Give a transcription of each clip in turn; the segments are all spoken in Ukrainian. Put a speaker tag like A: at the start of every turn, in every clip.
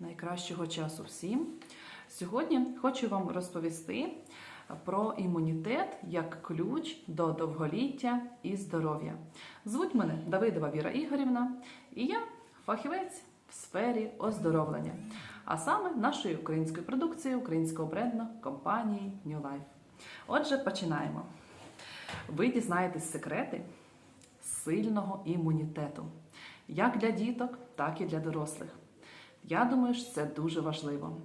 A: найкращого часу всім. Сьогодні хочу вам розповісти про імунітет як ключ до довголіття і здоров'я. Звуть мене Давидова Віра Ігорівна, і я фахівець в сфері оздоровлення, а саме нашої української продукції, українського бренду компанії New Life. Отже, починаємо. Ви дізнаєтесь секрети сильного імунітету, як для діток, так і для дорослих. Я думаю, що це дуже важливо.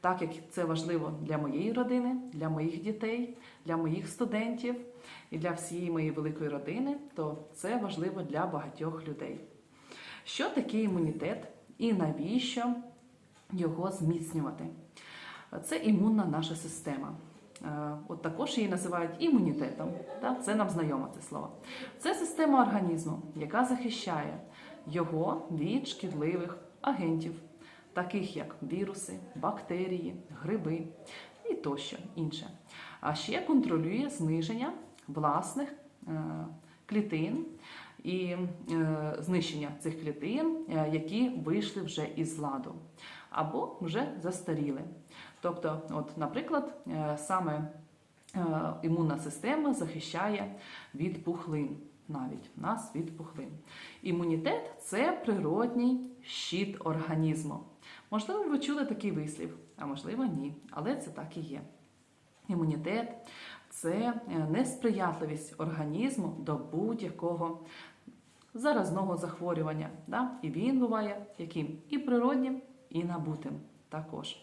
A: Так як це важливо для моєї родини, для моїх дітей, для моїх студентів і для всієї моєї великої родини, то це важливо для багатьох людей. Що таке імунітет і навіщо його зміцнювати? Це імунна наша система. Е, От також її називають імунітетом. Це нам знайоме це слово. Це система організму, яка захищає його від шкідливих агентів, таких як віруси, бактерії, гриби і тощо інше. А ще контролює зниження власних е, клітин і е, знищення цих клітин, е, які вийшли вже із ладу або вже застаріли. Тобто, от, наприклад, саме імунна система захищає від пухлин, навіть нас від пухлин. Імунітет це природній щит організму. Можливо, ви чули такий вислів, а можливо, ні, але це так і є. Імунітет це е, несприятливість організму до будь-якого заразного захворювання. Да? І він буває яким і природнім, і набутим також.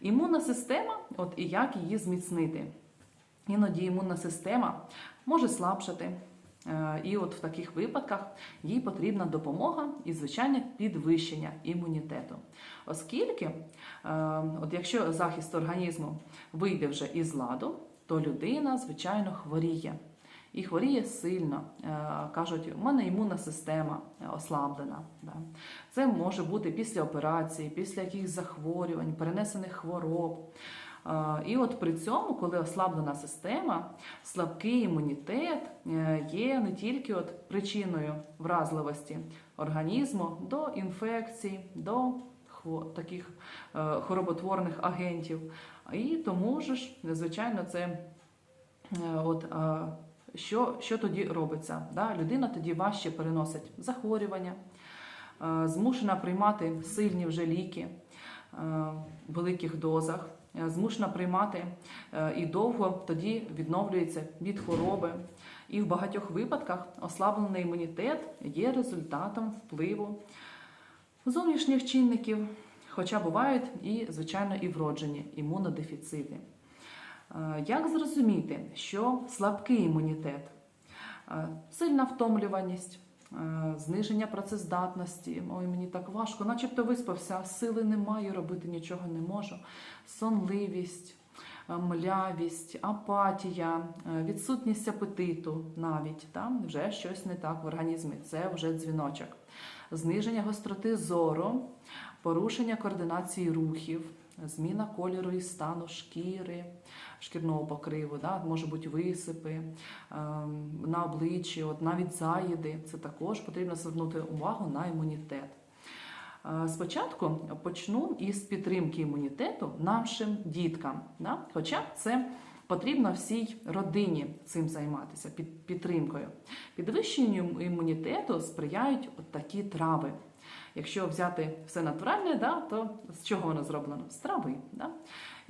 A: Імунна система, от і як її зміцнити. Іноді імунна система може слабшати. Е, І от в таких випадках їй потрібна допомога і, звичайно, підвищення імунітету. Оскільки, е, от якщо захист організму вийде вже із ладу, то людина, звичайно, хворіє. І хворіє сильно. Е, Кажуть, у мене імунна система ослаблена. Це може бути після операції, після якихось захворювань, перенесених хвороб. Е, І от при цьому, коли ослаблена система, слабкий імунітет е, є не тільки от причиною вразливості організму до інфекцій, до таких е, хороботворних агентів. І тому ж, звичайно, це от. що, що тоді робиться? Да? Людина тоді важче переносить захворювання, змушена приймати сильні вже ліки в великих дозах, змушена приймати е, і довго тоді відновлюється від хвороби. І в багатьох випадках ослаблений імунітет є результатом впливу зовнішніх чинників, хоча бувають і, звичайно, і вроджені імунодефіцити. Е, Як зрозуміти, що слабкий імунітет, Е, сильна втомлюваність, е, зниження працездатності, ой, мені так важко, начебто виспався, сили немає, робити нічого не можу, сонливість, е, млявість, апатія, е, відсутність апетиту навіть, там вже щось не так в організмі, це вже дзвіночок. Зниження гостроти зору, порушення координації рухів, зміна кольору і стану шкіри, шкірного покриву, да, може бути висипи ем, на обличчі, от навіть заїди. Це також потрібно звернути увагу на імунітет. Е, Спочатку почну із підтримки імунітету нашим діткам. Да? Хоча це потрібно всій родині цим займатися, під підтримкою. Підвищенню імунітету сприяють от такі трави. Якщо взяти все натуральне, да, то з чого воно зроблено? З трави. Да?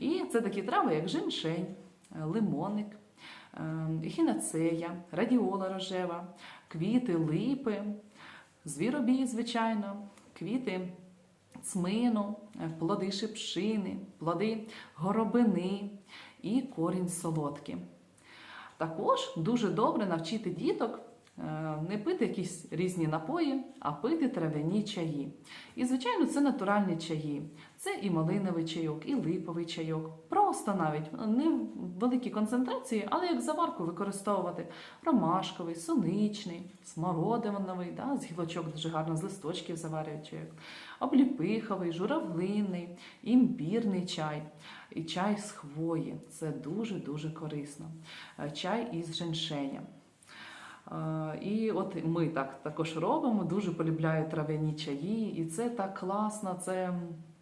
A: І це такі трави, як жимшень, е, лимоник, е, хінацея, радіола рожева, квіти, липи, звіробій, звичайно, квіти цмину, е, плоди шипшини, плоди горобини і корінь солодки. Також дуже добре навчити діток не пити якісь різні напої, а пити трав'яні чаї. І, звичайно, це натуральні чаї. Це і малиновий чайок, і липовий чайок. Просто навіть не в великій концентрації, але як заварку використовувати ромашковий, суничний, смородиновий, да, з гілочок дуже гарно з листочків заварюють чайок, обліпиховий, журавлинний, імбірний чай. І чай з хвої це дуже-дуже корисно. Е, Чай із женшенем. І от ми так також робимо, дуже полюбляю трав'яні чаї, і це так класно, це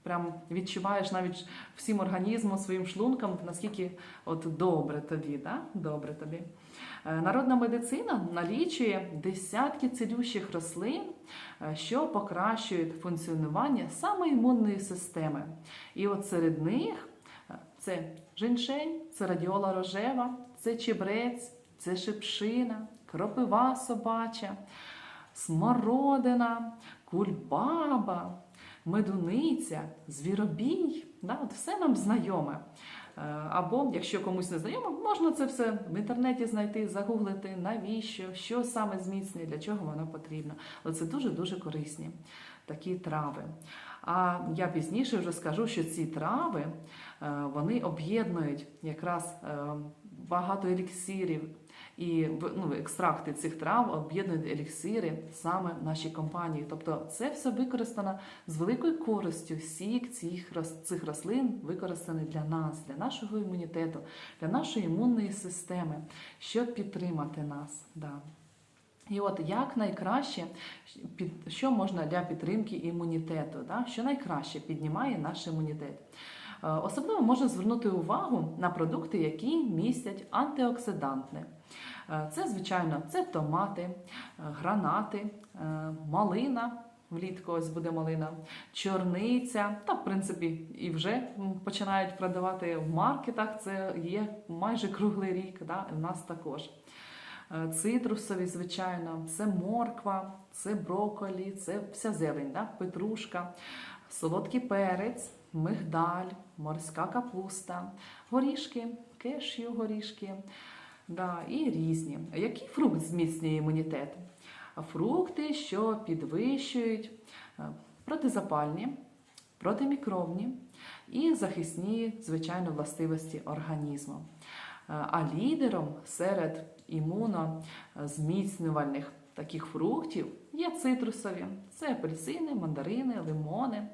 A: прям відчуваєш навіть всім організмом, своїм шлунком, наскільки от добре тобі, да? добре тобі. Е, Народна медицина налічує десятки цілющих рослин, е, що покращують функціонування саме імунної системи. І от серед них е, це женьшень, це радіола рожева, це чебрець, це шипшина, кропива собача, смородина, кульбаба, медуниця, звіробій. Да, от все нам знайоме. Е, Або, якщо комусь не знайомо, можна це все в інтернеті знайти, загуглити, навіщо, що саме зміцнює, для чого воно потрібно. Але це дуже-дуже корисні такі трави. А я пізніше вже скажу, що ці трави е, вони об'єднують якраз е, багато еліксирів. І ну, екстракти цих трав об'єднують еліксири саме в нашій компанії. Тобто це все використано з великою користю. Сік цих, цих рослин використаний для нас, для нашого імунітету, для нашої імунної системи, щоб підтримати нас. Да. І от як найкраще, що можна для підтримки імунітету, да? що найкраще піднімає наш імунітет. Е, Особливо можна звернути увагу на продукти, які містять антиоксиданти. Е, Це, звичайно, це томати, е, гранати, е, малина. Влітку ось буде малина, чорниця, та в принципі і вже починають продавати в маркетах. Це є майже круглий рік. Да? в нас також. Цитрусові, звичайно, це морква, це брокколі, це вся зелень, да? петрушка, солодкий перець, мигдаль, морська капуста, горішки, кешю горішки да, і різні. Який фрукт зміцнює імунітет? Фрукти, що підвищують е, протизапальні, протимікробні і захисні, звичайно, властивості організму. Е, А лідером серед імунозміцнювальних таких фруктів є цитрусові. Це апельсини, мандарини, лимони,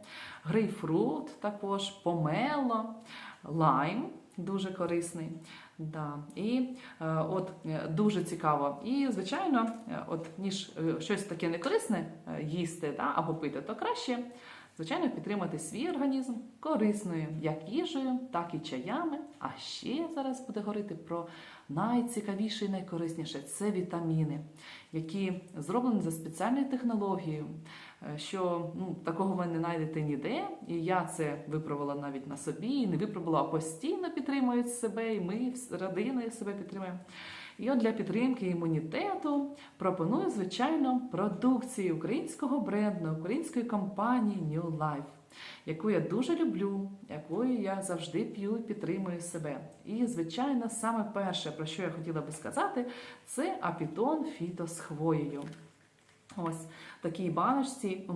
A: грейпфрут, також помело, лайм дуже корисний. Да. І е, от е, дуже цікаво. І, звичайно, е, от ніж е, щось таке некорисне е, їсти да, або пити, то краще, звичайно, підтримати свій організм корисною як їжею, так і чаями. А ще зараз буде говорити про найцікавіше і найкорисніше це вітаміни, які зроблені за спеціальною технологією, що ну, такого ви не знайдете ніде. І я це випробувала навіть на собі, і не випробувала, а постійно підтримують себе, і ми вс- родиною себе підтримуємо. І от для підтримки імунітету пропоную, звичайно, продукцію українського бренду, української компанії New Life, яку я дуже люблю, якою я завжди п'ю і підтримую себе. І, звичайно, саме перше, про що я хотіла би сказати, це апітон фіто з хвоєю. Ось такій баночці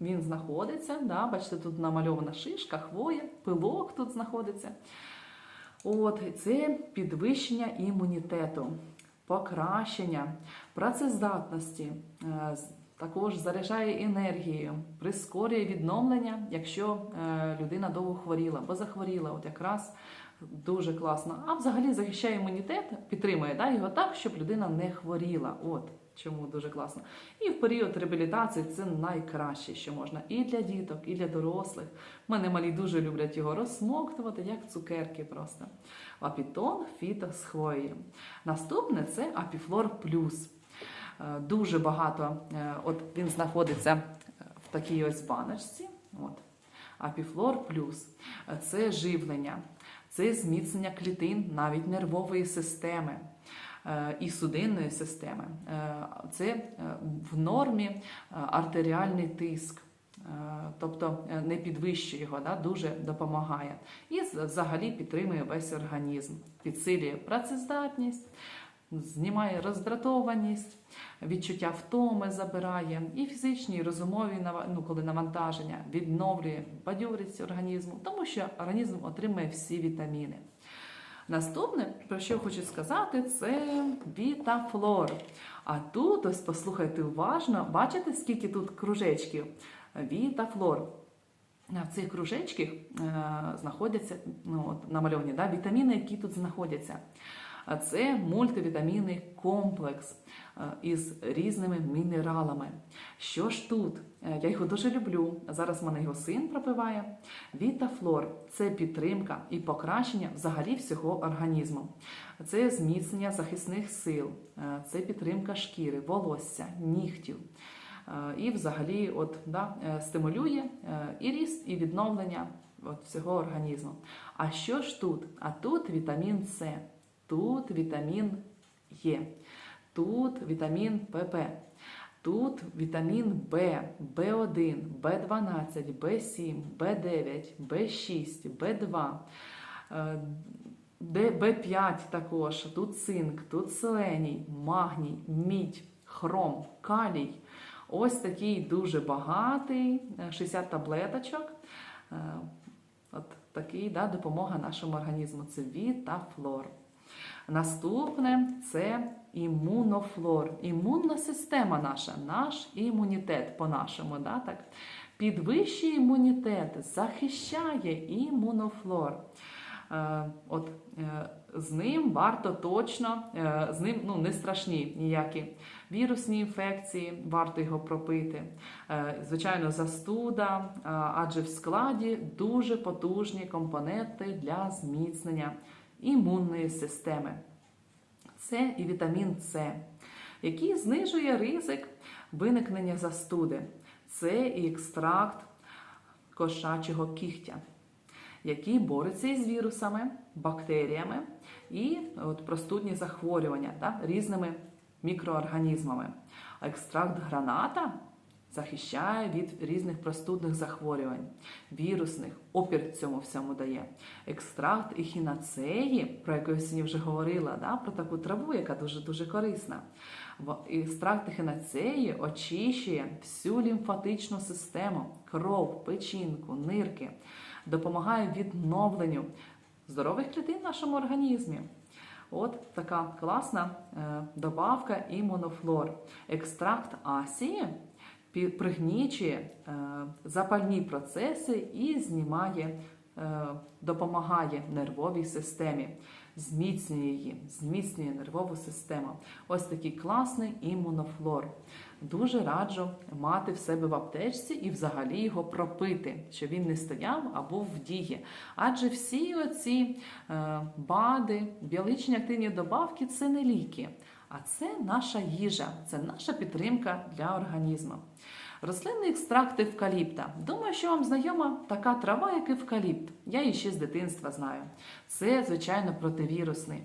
A: він знаходиться. Да, бачите, тут намальована шишка, хвоя, пилок тут знаходиться. От це підвищення імунітету, покращення працездатності, е, також заряджає енергією, прискорює відновлення, якщо е, людина довго хворіла, бо захворіла, от якраз дуже класно. А взагалі захищає імунітет, підтримує да, його так, щоб людина не хворіла. От чому дуже класно. І в період реабілітації це найкраще, що можна і для діток, і для дорослих. У мене малі дуже люблять його розсмоктувати, як цукерки просто. Апітон фіто з хвоєю. Наступне це Апіфлор Плюс. Е, Дуже багато, е, от він знаходиться е, в такій ось баночці. От. Апіфлор Плюс. Це живлення, це зміцнення клітин, навіть нервової системи і судинної системи. Е, Це е, в нормі е, артеріальний тиск. Е, Тобто е, не підвищує його, дуже допомагає. І взагалі підтримує весь організм, підсилює працездатність, знімає роздратованість, відчуття втоми забирає, і фізичні, і розумові ну, коли навантаження відновлює бадьорість організму, тому що організм отримує всі вітаміни. Наступне, про що хочу сказати, це Вітафлор. А тут ось послухайте уважно, бачите, скільки тут кружечків? Вітафлор. В цих кружечках е, знаходяться ну, от, намальовані да, вітаміни, які тут знаходяться. Це мультивітамінний комплекс е, із різними мінералами. Що ж тут? Е, Я його дуже люблю. Зараз в мене його син пропиває. Вітафлор це підтримка і покращення взагалі всього організму. Це зміцнення захисних сил, е, це підтримка шкіри, волосся, нігтів. Е, І взагалі от, да, стимулює і ріст, і відновлення от, всього організму. А що ж тут? А тут вітамін С, тут вітамін Е, тут вітамін ПП, тут вітамін В, В1, В12, В7, В9, В6, В2. е, Д- Б5 також, тут цинк, тут селеній, магній, мідь, хром, калій. Ось такий дуже багатий, е, 60 таблеточок. Е, От такий да, допомога нашому організму. Це вітафлор. Наступне це імунофлор. Імунна система наша, наш імунітет по-нашому. Да, так? Підвищує імунітет, захищає імунофлор. Е, От е, з ним варто точно, е, з ним ну, не страшні ніякі вірусні інфекції, варто його пропити. Е, Звичайно, застуда, е, адже в складі дуже потужні компоненти для зміцнення імунної системи. Це і вітамін С, який знижує ризик виникнення застуди. Це і екстракт кошачого кігтя, який бореться із вірусами, бактеріями і от, простудні захворювання та, різними мікроорганізмами. Екстракт граната захищає від різних простудних захворювань, вірусних, опір цьому всьому дає. Екстракт ехінацеї, про яку я сьогодні вже говорила, да, про таку траву, яка дуже-дуже корисна. Екстракт ехінацеї очищує всю лімфатичну систему, кров, печінку, нирки, допомагає відновленню здорових клітин в нашому організмі. От така класна е, добавка імунофлор. Екстракт асії пригнічує е, запальні процеси і знімає, е, допомагає нервовій системі, зміцнює її, зміцнює нервову систему. Ось такий класний імунофлор. Дуже раджу мати в себе в аптечці і взагалі його пропити, щоб він не стояв а був в дії. Адже всі оці е, БАДи, біологічні активні добавки це не ліки, а це наша їжа, це наша підтримка для організму. Рослинний екстракт евкаліпта. Думаю, що вам знайома така трава, як евкаліпт. Я її ще з дитинства знаю. Це, звичайно, противірусний,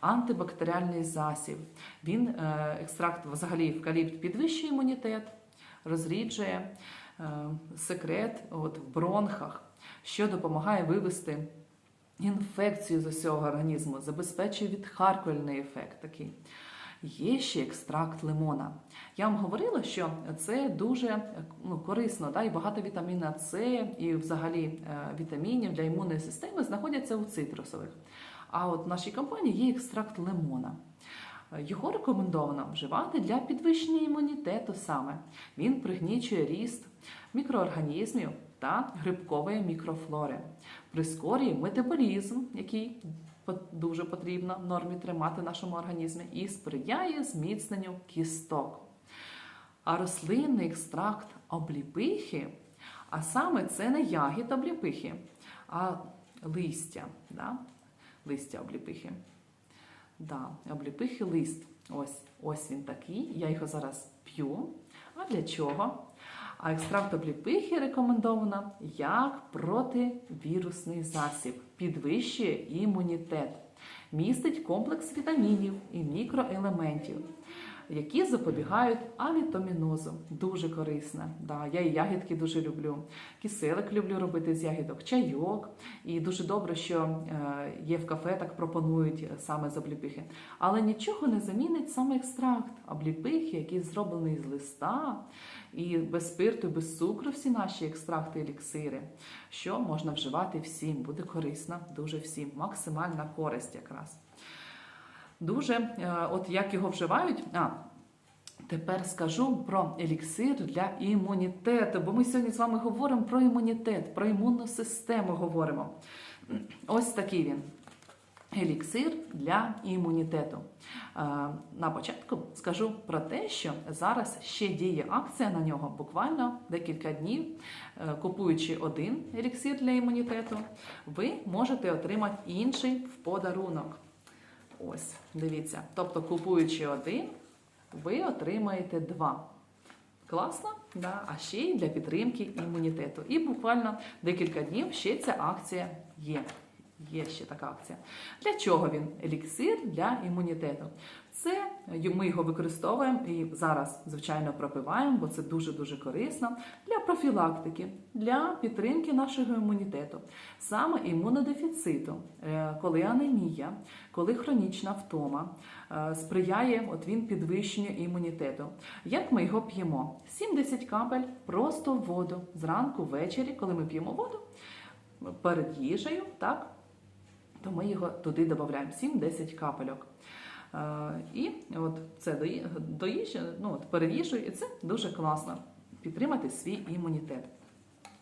A: антибактеріальний засіб. Він, е, екстракт, взагалі, евкаліпт підвищує імунітет, розріджує е, секрет от, в бронхах, що допомагає вивести інфекцію з усього організму, забезпечує відхаркувальний ефект такий. Є ще екстракт лимона. Я вам говорила, що це дуже ну, корисно, да, і багато вітаміна С і взагалі е, вітамінів для імунної системи знаходяться у цитрусових. А от в нашій компанії є екстракт лимона. Його рекомендовано вживати для підвищення імунітету саме. Він пригнічує ріст мікроорганізмів та грибкової мікрофлори, прискорює метаболізм, який дуже потрібно в нормі тримати в нашому організмі, і сприяє зміцненню кісток. А рослинний екстракт обліпихи, а саме це не ягід обліпихи, а листя. Да? Листя обліпихи. Да, обліпихи лист. Ось, ось він такий. Я його зараз п'ю. А для чого? А екстракт обліпихи рекомендовано як противірусний засіб, підвищує імунітет, містить комплекс вітамінів і мікроелементів, які запобігають авітамінозу. Дуже корисна. Да, я і ягідки дуже люблю. Киселик люблю робити з ягідок, чайок. І дуже добре, що е, є в кафе, так пропонують е, саме з обліпихи. Але нічого не замінить саме екстракт обліпихи, який зроблений з листа, і без спирту, без цукру всі наші екстракти, еліксири, що можна вживати всім, буде корисно, дуже всім, максимальна користь якраз. Дуже, е, от як його вживають. А, Тепер скажу про еліксир для імунітету, бо ми сьогодні з вами говоримо про імунітет, про імунну систему говоримо. Ось такий він. еліксир для імунітету. Е, На початку скажу про те, що зараз ще діє акція на нього буквально декілька днів. Е, Купуючи один еліксир для імунітету, ви можете отримати інший в подарунок. Ось, дивіться. Тобто, купуючи один, ви отримаєте два. Класно, да? а ще й для підтримки імунітету. І буквально декілька днів ще ця акція є. Є ще така акція. Для чого він? Еліксир для імунітету. Це ми його використовуємо і зараз, звичайно, пропиваємо, бо це дуже-дуже корисно для профілактики, для підтримки нашого імунітету, саме імунодефіциту, Е, коли анемія, коли хронічна втома, е, сприяє от він підвищенню імунітету. Як ми його п'ємо? 70 капель просто в воду зранку, ввечері, коли ми п'ємо воду перед їжею, так? То ми його туди додаємо 7-10 капельок. Е, І от це до, ї- до їжі, ну, от перед і це дуже класно підтримати свій імунітет.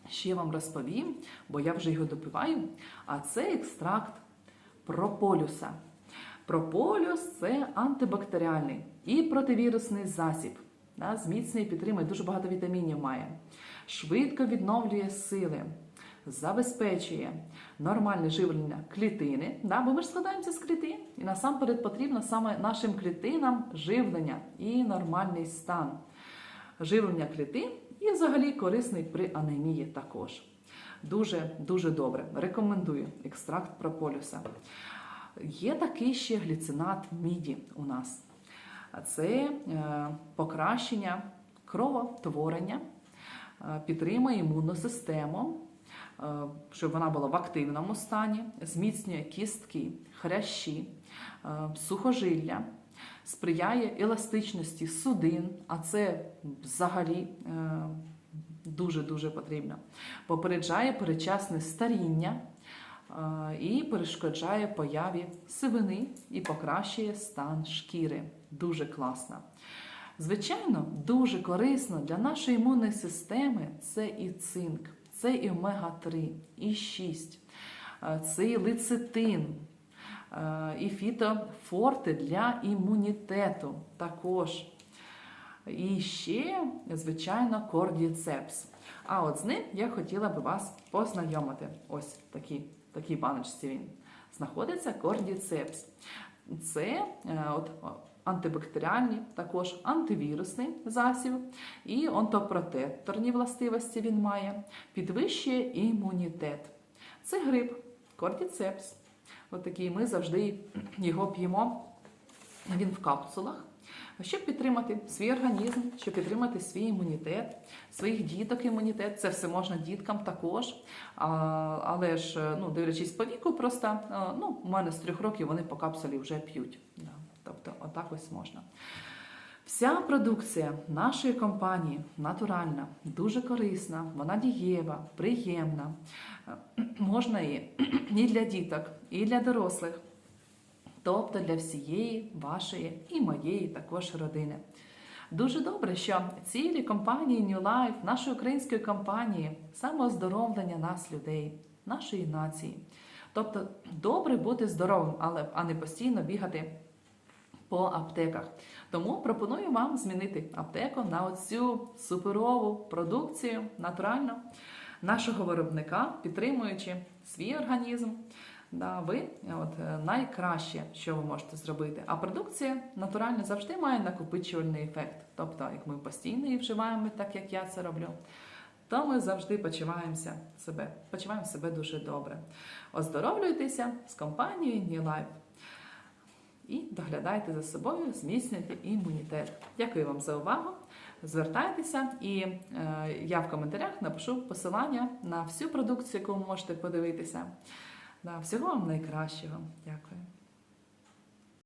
A: Ще вам розповім, бо я вже його допиваю. А це екстракт прополюса. Прополюс це антибактеріальний і противірусний засіб. Да, зміцнює підтримує, дуже багато вітамінів має. Швидко відновлює сили, забезпечує нормальне живлення клітини. Да, бо ми ж складаємося з клітин. І насамперед потрібно саме нашим клітинам живлення і нормальний стан. Живлення клітин і взагалі корисний при анемії також. Дуже дуже добре. Рекомендую екстракт прополюса. Є такий ще гліцинат міді у нас. Це е, покращення кровотворення, е, підтримує імунну систему, щоб вона була в активному стані, зміцнює кістки, хрящі, е, сухожилля, сприяє еластичності судин, а це взагалі е, дуже-дуже потрібно. Попереджає передчасне старіння е, і перешкоджає появі сивини і покращує стан шкіри. Дуже класно. Звичайно, дуже корисно для нашої імунної системи це і цинк, це і омега-3, і 6, е, це і лецитин, е, і фітофорти для імунітету також. І ще, звичайно, кордіцепс. А от з ним я хотіла би вас познайомити. Ось такі, такій баночці він знаходиться кордіцепс. Це е, от, о, антибактеріальний, також антивірусний засіб і онтопротекторні властивості він має, підвищує імунітет. Це грип, кордіцепс. От ми завжди його п'ємо. Він в капсулах. Щоб підтримати свій організм, щоб підтримати свій імунітет, своїх діток імунітет, це все можна діткам також. Але ж, ну, дивлячись по віку, просто ну, у мене з трьох років вони по капсулі вже п'ють. Тобто, отак ось можна. Вся продукція нашої компанії натуральна, дуже корисна, вона дієва, приємна. Е, Можна і, і для діток, і для дорослих тобто для всієї вашої і моєї також родини. Дуже добре, що цілі компанії New Life, нашої української компанії, саме оздоровлення нас, людей, нашої нації. Тобто, добре бути здоровим, але а не постійно бігати по аптеках. Тому пропоную вам змінити аптеку на оцю суперову продукцію натуральну нашого виробника, підтримуючи свій організм. Да, ви от, найкраще, що ви можете зробити. А продукція натуральна завжди має накопичувальний ефект. Тобто, як ми постійно її вживаємо, так як я це роблю, то ми завжди почуваємося себе, почуваємо себе дуже добре. Оздоровлюйтеся з компанією New Life і доглядайте за собою, зміцнюйте імунітет. Дякую вам за увагу. Звертайтеся, і е, я в коментарях напишу посилання на всю продукцію, яку ви можете подивитися. Да, всього вам найкращого. Дякую.